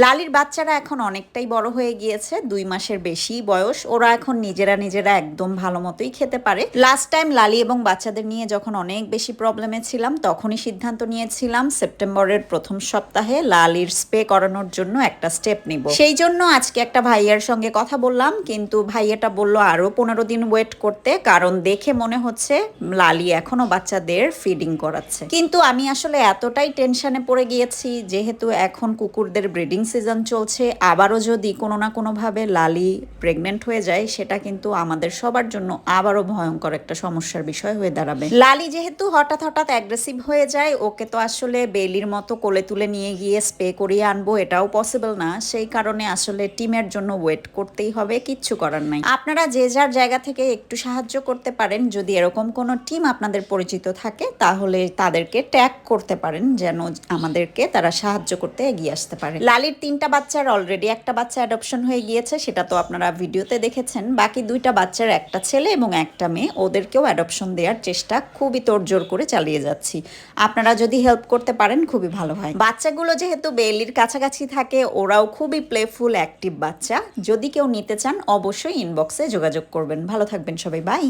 লালির বাচ্চারা এখন অনেকটাই বড় হয়ে গিয়েছে, দুই মাসের বেশি বয়স। ওরা এখন নিজেরা নিজেরা একদম ভালো মতোই খেতে পারে। লাস্ট টাইম লালি এবং বাচ্চাদের নিয়ে যখন অনেক বেশি প্রবলেমে ছিলাম, তখনই সিদ্ধান্ত নিয়েছিলাম সেপ্টেম্বরের প্রথম সপ্তাহে লালির স্প্রে করানোর জন্য একটা স্টেপ নিব। সেই জন্য আজকে একটা ভাইয়ার সঙ্গে কথা বললাম, কিন্তু ভাইয়াটা বলল আরও পনেরো দিন ওয়েট করতে, কারণ দেখে মনে হচ্ছে লালি এখনও বাচ্চাদের ফিডিং করাচ্ছে। কিন্তু আমি আসলে এতটাই টেনশনে পড়ে গিয়েছি, যেহেতু এখন কুকুরদের ব্রিডিং সিজন চলছে, আবারও যদি কোনো না কোনোভাবে লালি প্রেগনেন্ট হয়ে যায়, সেটা কিন্তু আমাদের সবার জন্য আবারও ভয়ঙ্কর একটা সমস্যার বিষয় হয়ে দাঁড়াবে। লালি যেহেতু হঠাৎ হঠাৎ অ্যাগ্রেসিভ হয়ে যায়, ওকে তো আসলে বেলির মতো কোলে তুলে নিয়ে গিয়ে স্প্রে করিয়ে আনব, এটাও পসিবল না। সেই কারণে আসলে টিমের জন্য ওয়েট করতেই হবে, কিচ্ছু করার নাই। আপনারা যে যার জায়গা থেকে একটু সাহায্য করতে পারেন, যদি এরকম কোনো টিম আপনাদের পরিচিত থাকে, তাহলে তাদেরকে ট্যাগ করতে পারেন, যেন আমাদেরকে তারা সাহায্য করতে এগিয়ে আসতে পারে। লালির তিনটা বাচ্চার অলরেডি একটা বাচ্চা অ্যাডপশন হয়ে গিয়েছে, সেটা তো আপনারা ভিডিওতে দেখেছেন। বাকি দুইটা বাচ্চার একটা ছেলে এবং একটা মেয়ে, ওদেরকেও অ্যাডপশন দেওয়ার চেষ্টা খুবই তোড়জোড় করে চালিয়ে যাচ্ছি। আপনারা যদি হেল্প করতে পারেন, খুবই ভালো হয়। বাচ্চাগুলো যেহেতু বেলির কাছাকাছি থাকে, ওরাও খুবই প্লেফুল অ্যাক্টিভ বাচ্চা। যদি কেউ নিতে চান, অবশ্যই ইনবক্সে যোগাযোগ করবেন। ভালো থাকবেন সবাই বাই